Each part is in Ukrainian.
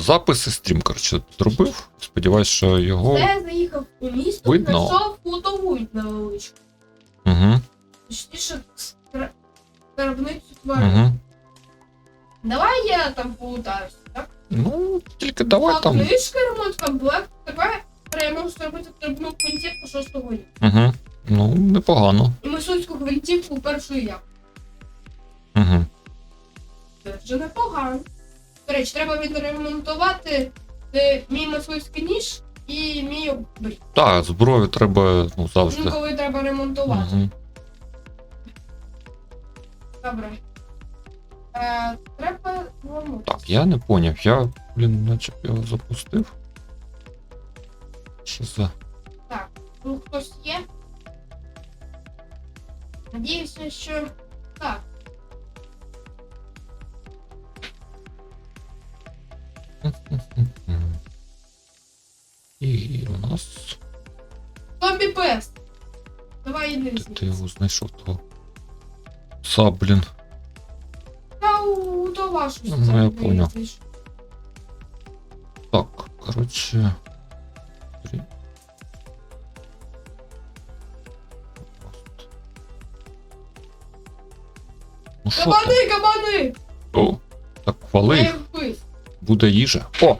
записи стрім, коротше, зробив. Сподіваюсь, що його. Де заїхав у місто, Видно. знайшов плутову невеличку. Угу, Точніше, скра- скарбницю тварин. угу. Давай я там полутаюся, так? Ну, тільки давай А там. книжка, ремонт комплект, тепер я можу зробити трибну гвинтівку шостого рівня. Угу. Ну, непогано. І мисульську гвинтівку першої я. Угу. Це вже непогано. До речі, треба відремонтувати е, мій мисульський ніж і мій обрій. Так, зброю треба ну, завжди. Інколи треба ремонтувати. Угу. Добре. Е, треба зламати. Так, я не поняв. Я, блін, наче б його запустив. Що за. Ну, хтось є? Надіюся, що так. Давай йди Де ти звідси. його знайшов того. Пса, блін. Та у то вашу Ну, сцену, я де поняв. знайшов. Так, коротше. Три. Ну що там? Кабани, кабани! О, так хвали Я їх. їх вбив. буде їжа. О!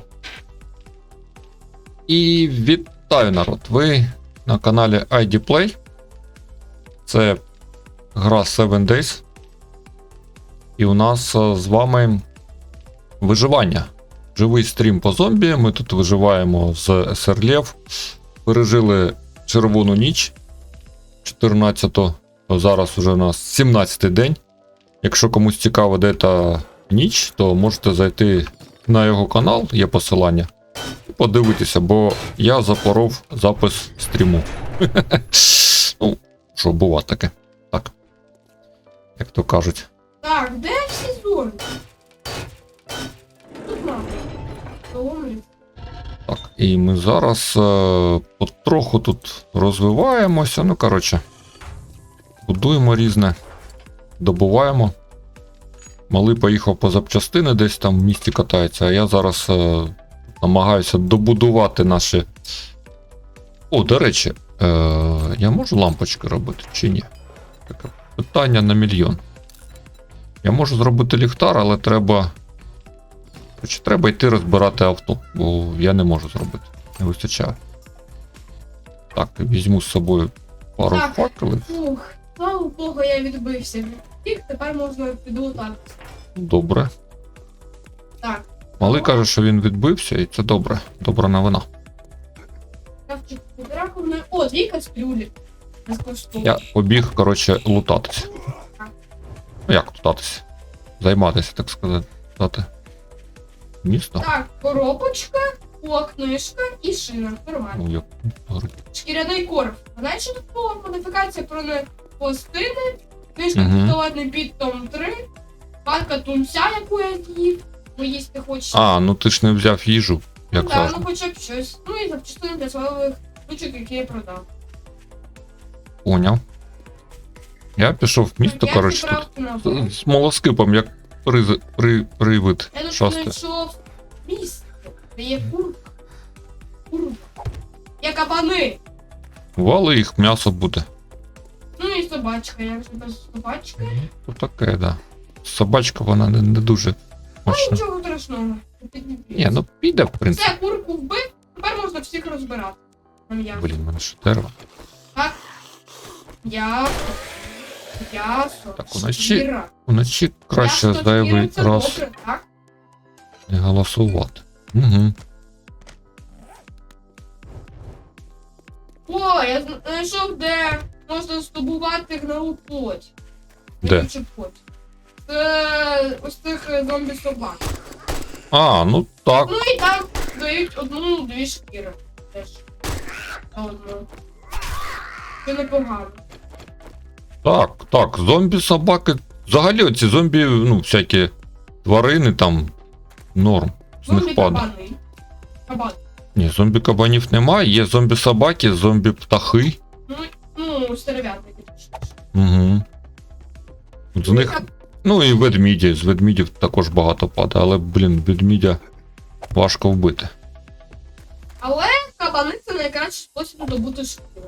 І вітаю народ! Ви на каналі ID Play. Це гра Seven Days. І у нас е, з вами виживання. Живий стрім по зомбі. Ми тут виживаємо з СРЛів. Пережили червону ніч 14-го. Зараз уже у нас 17-й день. Якщо комусь цікаво, де та ніч, то можете зайти на його канал, є посилання. І подивитися, бо я запоров запис стріму. що бува таке. Так. Як то кажуть. Так, де всі зомбі? Тут. Зомбі. Так, і ми зараз е, потроху тут розвиваємося. Ну, коротше, будуємо різне, добуваємо. Малий поїхав по запчастини, десь там в місті катається, а я зараз е, намагаюся добудувати наші. О, до речі, е, я можу лампочки робити чи ні? Таке питання на мільйон. Я можу зробити ліхтар, але треба. Коротше, треба йти розбирати авто, бо я не можу зробити. Не вистачає. Так, візьму з собою пару Так. факелів. Фух, слава Богу, я відбився тих, тепер можна підлутати. Добре. Так, Малий каже, що він відбився, і це добре. Добра новина. Кравчик раковини. О, дві кастрюлі. Безкоштовно. Я побіг, коротше, лутатися. Ну як лутатися? Займатися, так сказати. Місто? Так, коробочка, о, книжка і шина. Нормально. Ну, як. Шкіряний корф. Знаєш, що тут була модифікація про не пластини, книжка Мгм. пістолетний під Том 3, банка тунця, яку я з'їв, бо їсти хочеться. А, ну ти ж не взяв їжу, як ну, да, завжди. ну хоча б щось. Ну і запчастини для своїх штучок, які я продав. Поняв. Я пішов в місто, Так, я коротше, тут з з молоскипом, як приз, при, привид. Я тут Шасти. знайшов місце, де є курка. Курка. Є кабани. Вали їх, м'ясо буде. Ну і собачка, як же без собачки. То таке, да. Собачка, вона не, не дуже Ну мощна. нічого страшного. Ні, ну піде, в принципі. Все, курку вбив, тепер можна всіх розбирати. М'ясо. Блін, мене дерево. Так. М'ясо. М'ясо. Так, уночі. Вночі краще зайвий раз добре, так? не голосувати. Угу. О, я зна- знайшов, де можна здобувати гнилу плоть. Де? Плоть. Це ось цих е, зомбі собак. А, ну так. Ну і там дають одну-дві шкіри. Теж. Це непогано. Так, так. Зомбі собаки. Взагалі оці зомбі, ну, всякі тварини там норм. З Зомбі них падає. кабани. Кабан. Ні, зомбі кабанів немає, є зомбі собаки, зомбі птахи. Ну, ну, стерв'ятники. Угу. З них. Ну і ведміді. З ведмідів також багато падає, але, блін, ведмідя. важко вбити. Але кабани це найкращий спосіб добути шкуру.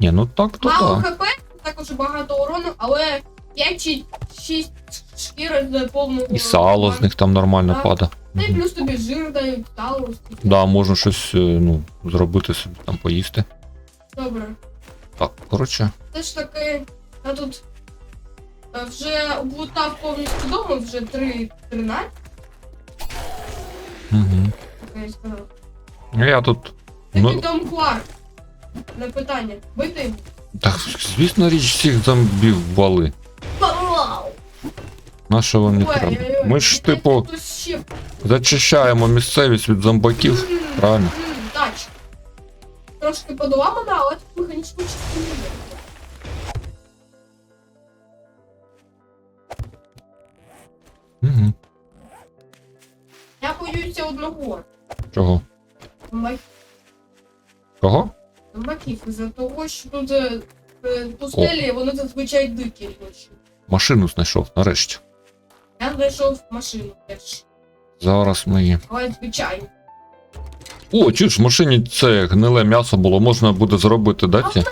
Ні, ну так то Мало так. хп, також багато урону, але 5 чи 6 шкір з повного. І сало з них там нормально Так. пада. Та й Мгм. плюс тобі жир дають, скільки. Да, можна щось е, ну, зробити собі там поїсти. Добре. Так, коротше. Все ж таки, я тут е, вже облутав повністю дому, вже 3.13, Угу. як я сказав. Я тут. Такий Ну, Том Кларк. На питання. Бити. так, звісно, річ всіх зомбів вали. На що вони Ой, треба? Ми ж, типу, зачищаємо місцевість від зомбаків. Правильно. Тач. Трошки подоламана, але тут механічну частину є. Угу. Я боюся одного. Чого? Зомбак- Кого? Зомбаків. Із-за того, що тут е, е, пустелі, вони зазвичай дикі ночі. Машину знайшов, нарешті. Я знайшов машину теж. Зараз ми її. Але звичайно. О, чуєш, в машині це гниле м'ясо було, можна буде зробити, да? Ці?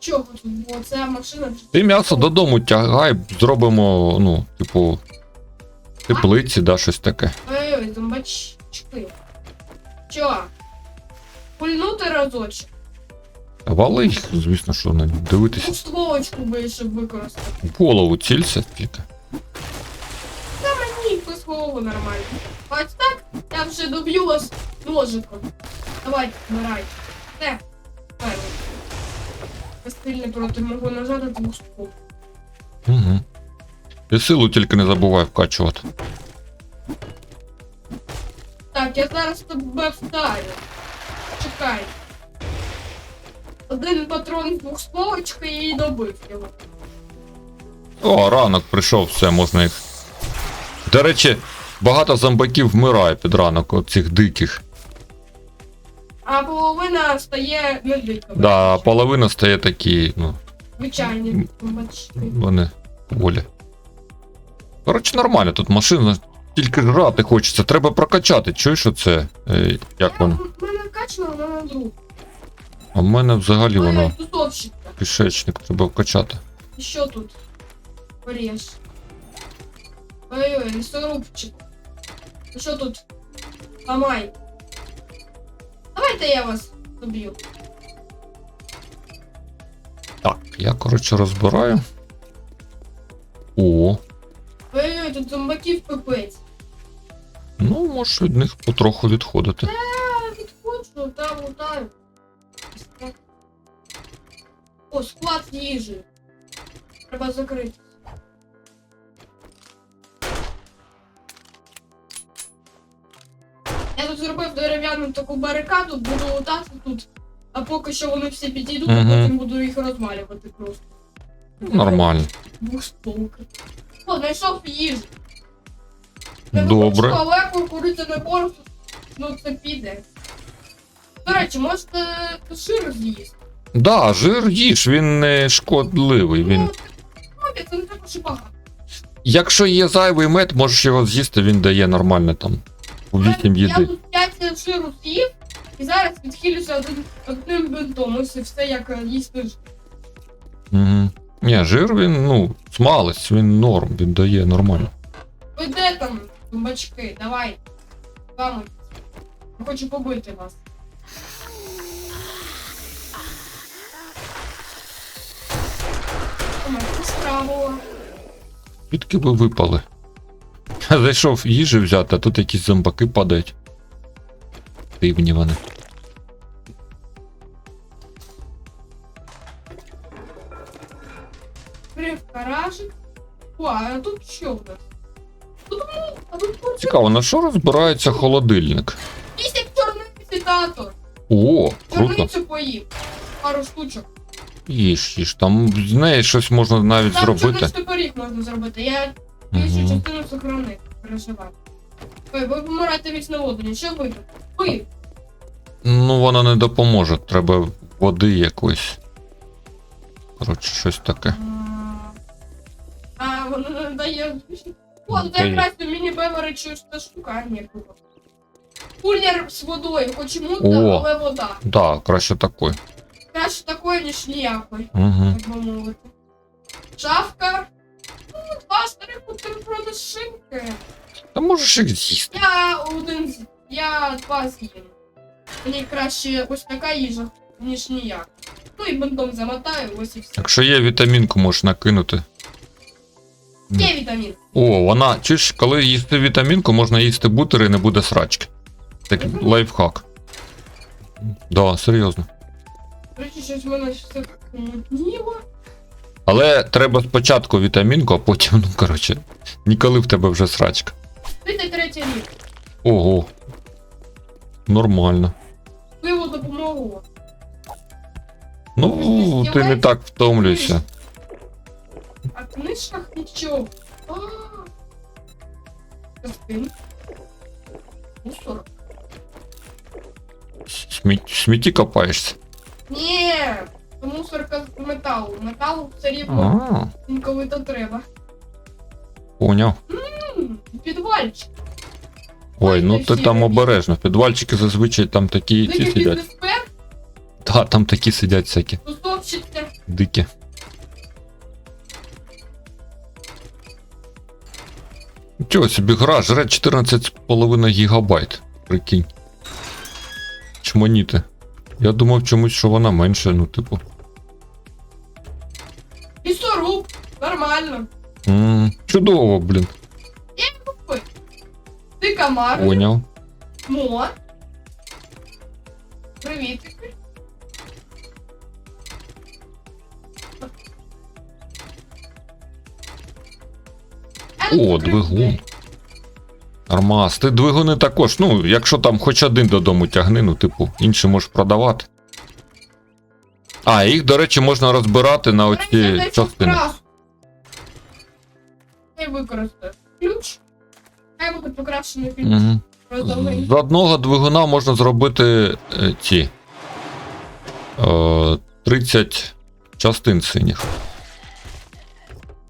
Чого тут було? Це машина. Ти м'ясо додому тягай, зробимо, ну, типу, теплиці, да, щось таке. Ой-ой, зомбачки. Чо? Пульнути разочок. Вали звісно, що не дивитися. Стволочку би, щоб використати. В голову цілься тільки. Ні, без голову нормально. Ось так я вже доб'ю вас ножиком. Давай, вмирай. Все. Перший. Безсильний проти мого ножа до двох спов. Угу. І силу тільки не забувай вкачувати. Так, я зараз тебе вдарю. Чекай. Один патрон з двох стволочки і добив його. О, ранок прийшов, все, можна їх. До речі, багато зомбаків вмирає під ранок, от цих диких. А половина стає недика. Да, половина стає такі, ну, Звичайні зомбачки. вони волі. Коротше, нормально, тут машина, тільки грати хочеться, треба прокачати. Чуєш оце? Е, як воно? У мене качано, вона на друг. А в мене взагалі воно тусовщика. кишечник треба вкачати. І що тут? Поріж. Ой-ой, лісорубчик. Ну що тут? Ламай. Давайте я вас доб'ю. Так, я, коротше, розбираю. О, Ой-ой, тут зомбаків пипець. Ну можеш від них потроху відходити. Я відходжу та лутаю. О, склад їжі. Треба закрити. Я тут зробив дерев'яну таку барикаду, буду лутати тут. А поки що вони всі підійдуть, а Мгм. потім буду їх розвалювати просто. Нормально. Двохстволки. О, знайшов їжу. Добре. Але кукурудзя не борщ, ну це піде. До речі, можете шир з'їсти. Да, жир їж, він не шкодливий. Він... Ну, це не також багато. Якщо є зайвий мед, можеш його з'їсти, він дає нормально там. У вісім Я тут 5 ширу з'їв, і зараз відхилюся один, одним бинтом. Ось і все як е, їсти. Угу. Ні, жир він, ну, смалець, він норм, він дає нормально. Ви де там, зумбачки? Давай. Вами. Я хочу побити вас. Справа. Звідки ви випали? Я зайшов їжі взяти, а тут якісь зомбаки падають. Дивні вони. Крив гаражик. О, а тут що в нас? Цікаво, на що розбирається холодильник? Якийсь як чорний цитатор. О, круто. Чорницю поїв. Пару штучок. Їж, їж. Там з неї щось можна навіть Там зробити. чорничний пиріг можна зробити. Я більшу Угу. частину сохранив. Переживаю. Ой, ви помираєте від сневодення. Що ви? Ви. Ну, вона не допоможе, треба води якоїсь. Коротше, щось таке. А, А, воно не дає. О, тут Окей. якраз у міні беверичу та штука. Ні, круто. кулер з водою, хоч і мутна, але вода. Да, краще такой. Краще такої, ніж ніякої, Угу. так би мовити. Шафка. Ну, два старих бутерброди з шинки. Та можеш їх з'їсти. Я один з. Я два з'їм. Мені краще ось така їжа, ніж ніяк. Ну і бинтом замотаю, ось і все. Якщо є вітамінку, можеш накинути. Є вітамін. О, вона, чуєш, коли їсти вітамінку, можна їсти бутери і не буде срачки. Так лайфхак. Да, серйозно. Речі, щось в все мутніло. Але треба спочатку вітамінку, а потім, ну коротше, ніколи в тебе вже срачка. 33 рік. Ого. Нормально. Пиво допомогло. Ну, ти не так втомлюйся. А в книжках нічого. Мусор. Сміт, смітті копаєшся. Ні, це мусорка з металу. Металу все рівно А, інколи то треба. поняв. М, Підвальчик. Ой, ну ти там обережно. Підвальчики зазвичай там такі ці сидять. бізнесмен, Та, там такі сидять всякі тусовщиця. дикі. Чого собі гра жре 14,5 гігабайт. Прикинь. Чмоніти. Я думав чомусь, що вона менше, ну, типу. Лісоруб. Нормально. м чудово, блін. Ти комар. Поняв. Мо. Привіт. О, двигун. Армаз. Ти двигуни також. Ну, якщо там хоч один додому тягни, ну, типу, інші можеш продавати. А, їх, до речі, можна розбирати на оці частини. Не використаю. Ключ. Хай буде покращений ключ. Угу. З одного двигуна можна зробити е, ці е, 30 частин синіх.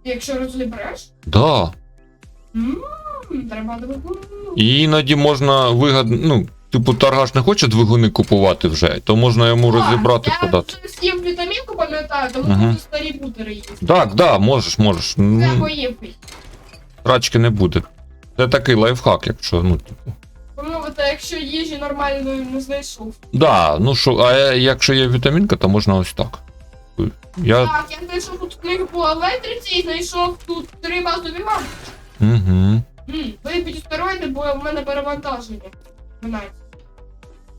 Якщо розібреш. Да. Треба двигун. Іноді можна вигад... ну, типу, торгаш не хоче двигуни купувати вже, то можна йому розібрати я подати. вже з'їв вітамінку, пам'ятаю, тому Мгм. буду старі бутери їсти. Так, да, можеш, можеш. Це Ну, поїв. Трачки не буде. Це такий лайфхак, якщо, ну, типу. Помовити, якщо їжі нормальної не знайшов. Да, ну що, а е, якщо є вітамінка, то можна ось так. Я. Так, я знайшов тут книгу по електриці і знайшов тут три базові лампи. Угу. М, Випіть стероїди, бо в мене перевантаження.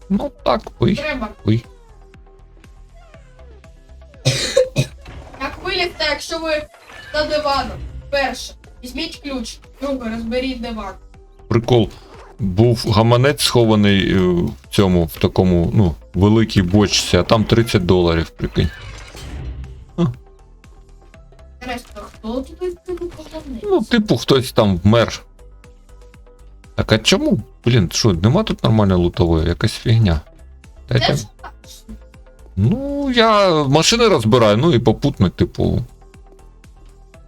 Ну так, пий. Треба. Ой. Як вилізти, якщо ви за диваном. Перше. Візьміть ключ. Друге, розберіть диван. Прикол. Був гаманець схований е, в цьому, в такому, ну, великій бочці, а там 30 доларів, прикинь. Інтересно, хто головний? Ну, типу, хтось там вмер. Так а чому? Блін, що, нема тут нормальної лутової, якась фігня. Дайте. Ну, я машини розбираю, ну і попутно, типу.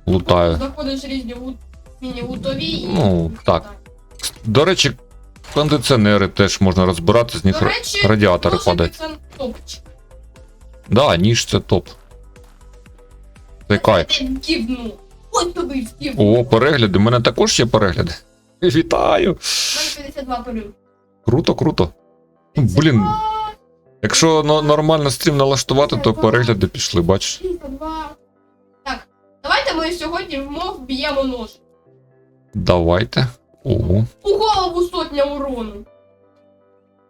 Лутаю. Заходиш різні міні-лутові. Ну, так. До речі, кондиціонери теж можна розбирати, з них До речі, радіатори падають. Топчик. Да, ніж це топ. Це кайф. Це. Ось тобі в гівно. О, перегляди. У мене також є перегляди. Вітаю! У мене 52 полю. Круто, круто. Ну, Блін, якщо но- нормально стрім налаштувати, то перегляди пішли, бачиш. Так, давайте ми сьогодні вмов б'ємо нож. Давайте. О, У голову сотня урону.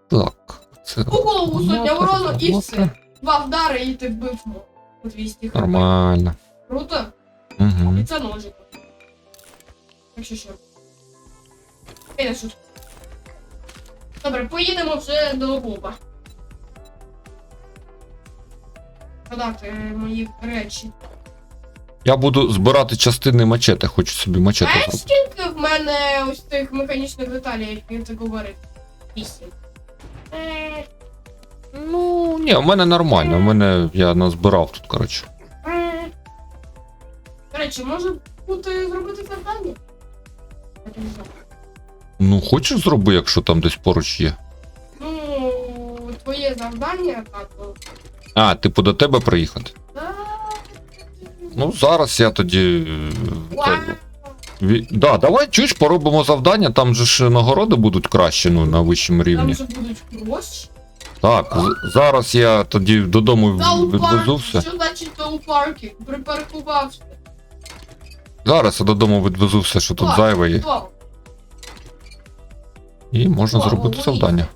так. Це У голову сотня урону і все. Два вдари і ти вбив мов. 200 хп. нормально. Круто? Угу. І це ножик. Якщо що. Я не шутку. Добре, поїдемо вже до Боба. Продати мої речі. Я буду збирати частини мачете, хочу собі мачете Знаєш, зробити. скільки в мене ось цих механічних деталей, як ти говорив? Вісім. Е, Ну, ні, у мене нормально, у мене я назбирав тут, коротше. Речі, може бути зробити завдання? Ну, хочеш зроби, якщо там десь поруч є. моє завдання, так. А, типу до тебе приїхати. Та, Ну, зараз я тоді. е, Вау. ві- Да, давай чуєш, поробимо завдання, там же ж нагороди будуть кращі, ну, на вищому Там рівні. же будуть гроші. Так, з- зараз я тоді додому відвезу все. Що значить зоопарки? Припаркувався. Зараз я додому відвезу все, що тут зайве, і, і можна зробити завдання.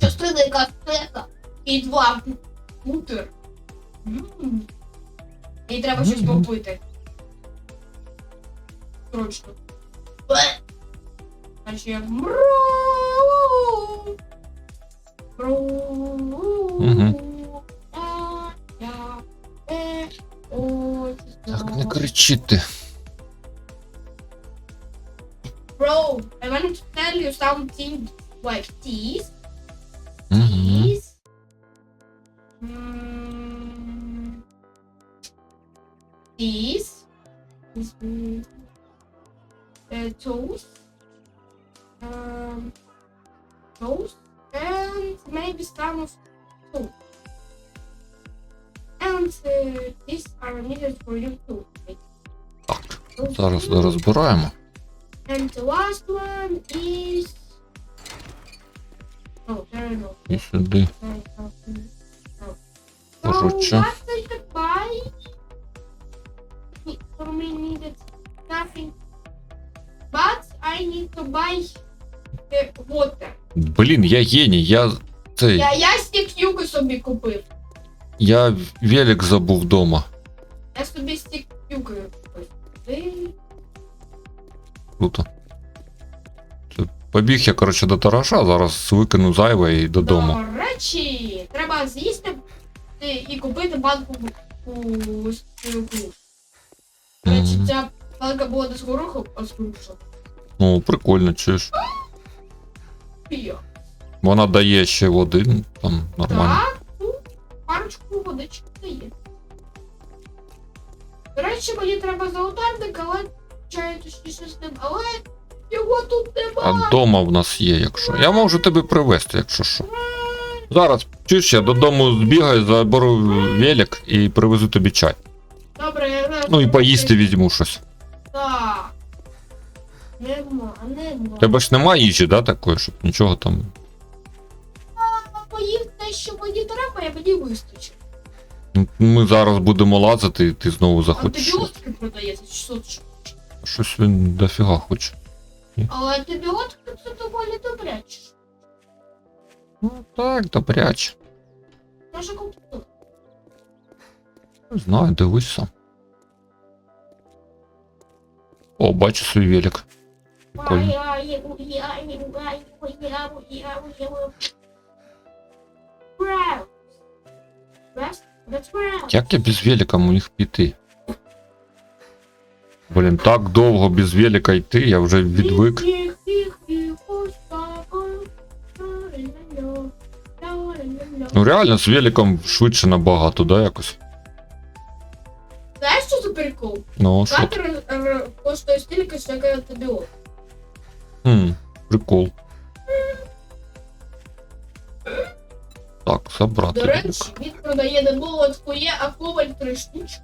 Частина кастета і два бутер. І треба щось попити. Срочно. Бе. Значить я мру. Мру. Bro, I want to tell you something like this. Зараз two. And the last one is. Oh, there you go. І сюди. Oh. Короче. Блін, я геній, я цей. Я, я стік юки собі купив. Я велик забув вдома. Я собі стік Круто. Побіг я, коротше, до тараша, зараз викину зайве і додому. До речі, треба з'їсти е, і купити банку у стілку. До речі, ця банка була десь горохом, а з. Ну, прикольно, чуєш. Вона дає ще води, ну, там нормально. Так, ну, парочку водички дає. До речі, мені треба золотарник, але чаю точніше з ним, але його тут А немає. вдома в нас є, якщо. Я можу тебе привезти, якщо що. Зараз, чуєш, я додому збігаю, заберу велик і привезу тобі чай. Добре, я зараз. Ну і поїсти візьму щось. Так. Нема, нема. Тебе ж немає їжі, да, такої, щоб нічого там. поїв те, що мені треба, і мені вистачить. Ми зараз будемо лазити, і ти знову захочеш. Антибіотики продається 600 штук. Щось він дофіга хоче. Але антибіотики це доволі добряче. Ну так, добряч. Може купити. Не знаю, дивись сам. О, бачу свій велик. Прикольно. Як я без велика міг піти? Блін, так довго без велика йти, я вже відвик. Ну реально з великом швидше набагато, да, якось. Знаєш, що за прикол? Ну, що? Катер коштує стільки, що як антибіотик. Хм, прикол. Так, забрати. До речі, він продає не молотку є, а коваль три штучки.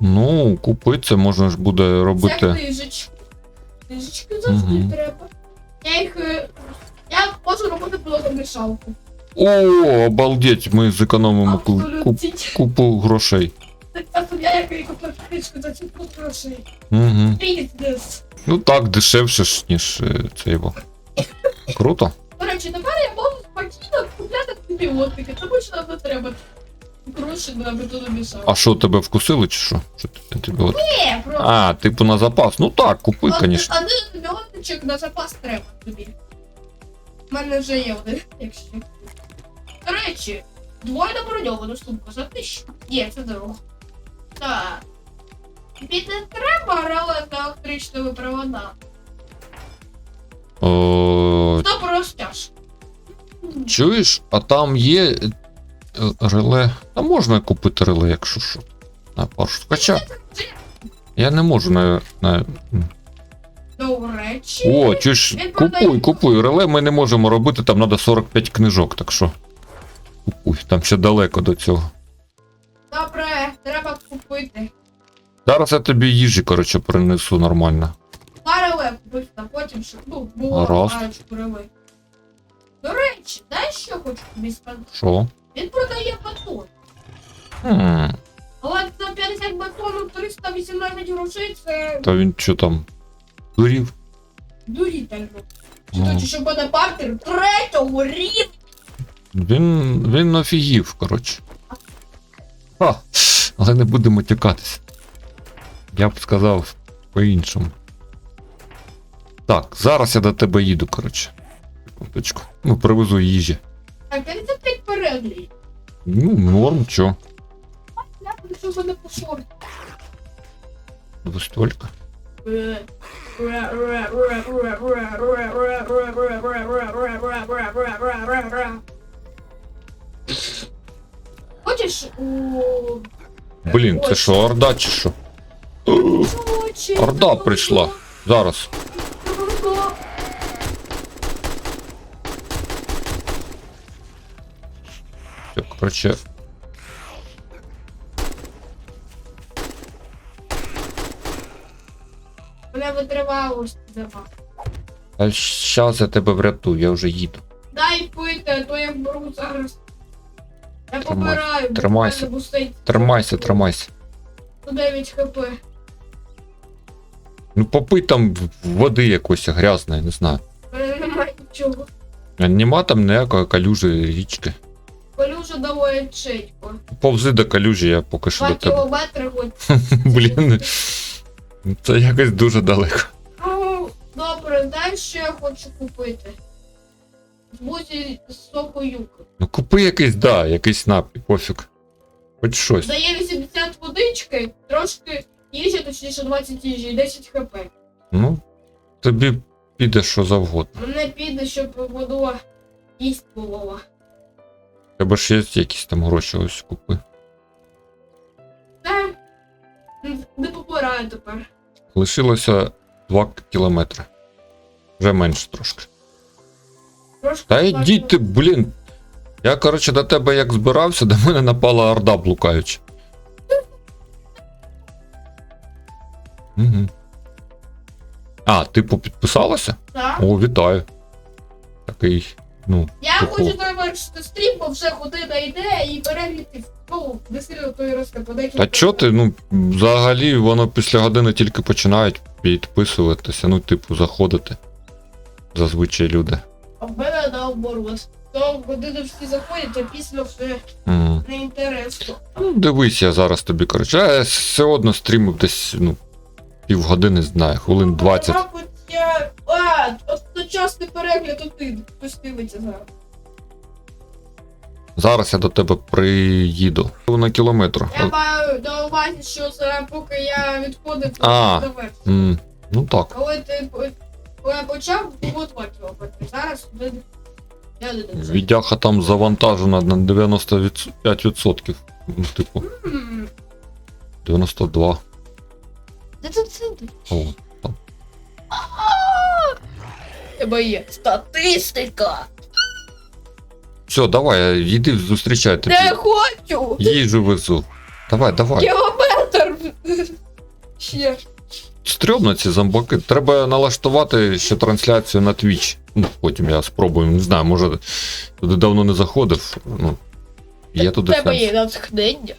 Ну, купити це можна ж буде Це робити. книжечки. Книжечки завжди Мгм. треба. Я їх. е, Я можу робити плодомішалку. О, обалдеть, ми зекономимо ку- Абсолютно. купу грошей. Так, а я як купив книжку за ці грошей. Угу. Бізнес. Ну так, дешевше ж, ніж е, це його. Круто. До речі, тепер я можу спокійно купляти антибіотики, тому що нам не треба А що, тебе вкусили чи що? Що ти антибіотик? Ні, просто. А, типу на запас. Ну так, купи, От звісно. Один антибіотичок на запас треба тобі. У мене вже є один, якщо. До речі, двойна броньована сумка за тисячу. Є, це дорого. Так. Тобі не треба на електричними провода. О, Стоп розтяж. чуєш, а там є реле. А можна купити реле, якщо що. На пару. Хоча я не можу на. на... До речі. О, чи ж купуй, купуй. Реле ми не можемо робити, там треба 45 книжок, так що. Купуй, там ще далеко до цього. Добре, треба купити. Зараз я тобі їжі, коротше, принесу нормально. Парове купити, а потім щоб ну, було парочку реве. Речі, дай що хочу тобі сказати. Що? Він продає батон. Хм, Але за 50 батонів 318 грошей це та він що там? Дурів? дурітельно. Чи Ага. то чи що буде партер третього рівня? Він. він офігів, коротше. Ха, але не будемо тікатися. Я б сказав по-іншому. Так, зараз я до тебе їду, коротше. Секундочку. Ну, привезу їжі. А 55 переглядів. Ну, норм, чо? Я буду, що буде по шорті. Ви столько. Хочеш у... Блін, це що, орда чи що? Орда прийшла. Зараз. Коротше. Мене витривалося зима. А щас я тебе врятую, я вже їду. Дай пити, а то я беру зараз. Я Тримай- помираю. тримайся. буквально бустить. Тримайся, тримайся. 109 хп. Ну попий там в- води якоїсь грязної, не знаю. У мене немає нічого. Нема там ніякої калюжі річки. Колюжа доволі чітко. Повзи до калюжі, я поки що 2 до тебе. кілометри хоч. Блін. Це якось дуже далеко. Ну, добре, дай що я хочу купити. Смузі з соку юки. Ну купи якийсь, да, якийсь напій, пофіг. Хоч щось. Дає 80 водички, трошки їжі, точніше 20 їжі і 10 хп. Ну, тобі піде що завгодно. Мене піде, щоб воду їсть було. Тебе ж є якісь там гроші, ось купи. Та не попираю тепер. Лишилося 2 кілометри. Вже менше трошки. Трошки Та так, йдіть ти, блін. Я, коротше, до тебе як збирався, до мене напала орда блукаюча. Угу. А, типу підписалася? Так. О, вітаю. Такий, ну, Я Типу. хочу завершити стрім, бо вже година йде і перегляди ну, сильно той по. Та чо ти, ну, взагалі воно після години тільки починають підписуватися, ну, типу, заходити. Зазвичай люди. А в мене наоборот. То години всі заходять, а після вже М. не інтересно. Ну, дивись, я зараз тобі, коротше. Я все одно стрімив десь, ну, півгодини, знаю, хвилин 20. Я. А, одночасний перегляд один. Хтось зараз. Зараз я до тебе приїду. На кілометр. Я маю на увазі, що це поки я відходив, то А. завершив. М, Ну так. Коли ти коли я почав, було 2 кілометри. Зараз. Я не дивлюся. Відяха там завантажена на 95%. Ну, типу, 92. Де тут центр? О. Тебе є статистика. Все, давай, йди зустрічай тобі. Не хочу! Їжу везу. Давай, давай. Кілометр! Ще. Стрьомно ці зомбаки. Треба налаштувати ще трансляцію на Twitch. Ну, потім я спробую, не знаю, може туди давно не заходив. Ну, є туди Тебе сенс. є натхнення.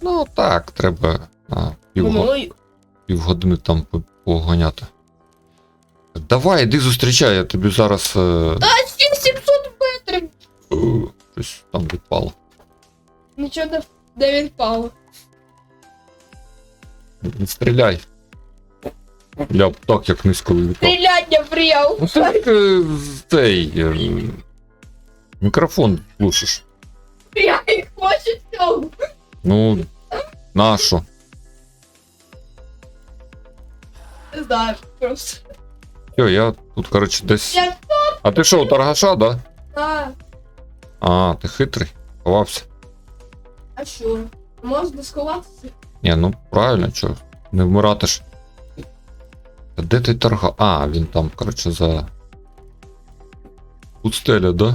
Ну так, треба а, півго... Мною. півгодини там по- поганяти. Давай, іди зустрічай, я тобі зараз. Е... Та ще 700 метрів! е, Щось там відпало. Нічого не, не відпало. Не стріляй. Бля, так як низько літав. Стріляння мріяв. Ну так е, цей. е, Мікрофон глушиш. Я їх хочу цього. Ну, нащо? Не знаю, просто. Йо, я тут, короче, десь. Я А ти що, у торгаша, да? Да. А, ти хитрий. Ховався. а що? Можна сховатися? Ні, ну правильно, що. Не вмирати ж. Та Де ти торга? А, він там, короче, за. Пустеля, да?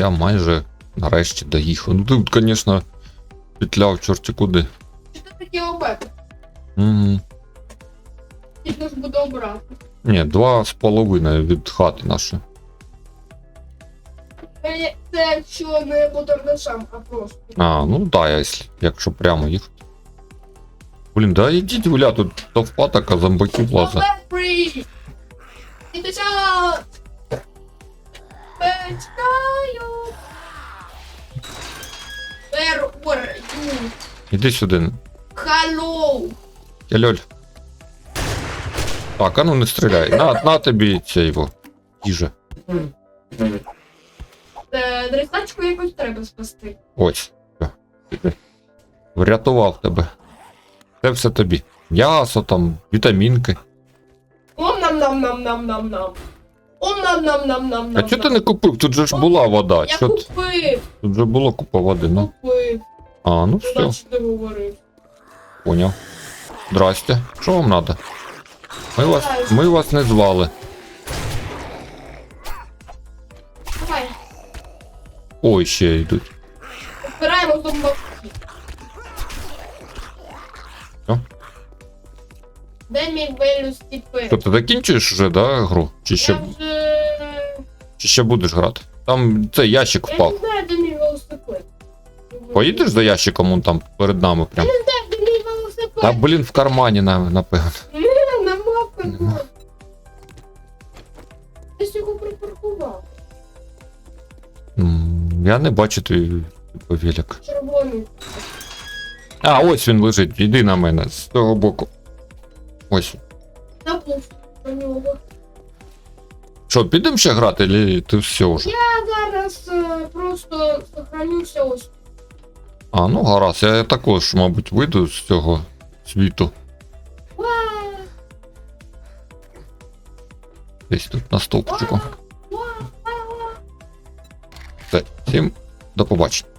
Я майже нарешті доїхав. Ну тут, звісно, петляв чорті куди. Що ти таке обет? Угу. Тільки ж буде обрати. Ні, два з половиною від хати нашої. Це це якщо не по торгашам, а просто. А, ну да, якщо, якщо прямо їхати. Блін, да ідіть гуля, тут товпа така зомбаків лазить. Обет І ти Печкаю. Where were you? Іди сюди. Hello. Я льоль. Так, а ну не стріляй. На, на тобі це його. Їжа. Е, Дрістачку якось треба спасти. Ось. Все. Врятував тебе. Це все тобі. М'ясо там, вітамінки. Ом нам нам нам нам нам нам. Ом нам нам нам нам нам. А чого ти не купив? Тут же ж була вода. Я Чо ти? купив, Тут же було купа води, ну. купив. А, ну все, говорив. поняв. Здрасте. Що вам надо? Ми вас, ми вас не звали. Давай, Ой, ще йдуть. збираємо зомбаки. Де мій велю стіпи? Що, закінчуєш вже, да, гру? Чи ще, Я вже... чи ще будеш грати? Там цей ящик Я впав. не знаю, де мій велосипед. Поїдеш за ящиком, он там перед нами прям. Я не знаю, де мій велосипед. Та блін, в кармані, на- напевно. Ні, нема. Я ж його припаркував. М, Я не бачу твій повілік. Червоний. А, ось він лежить. Іди на мене з того боку. Ось. Забув про нього. Що, підемо ще грати, чи ти все вже? Я зараз е, просто сохранюся ось. А, ну гаразд, я також, мабуть, вийду з цього світу. Ва! Десь тут на стовпчику. Ва! Ва! Все, всім до побачення.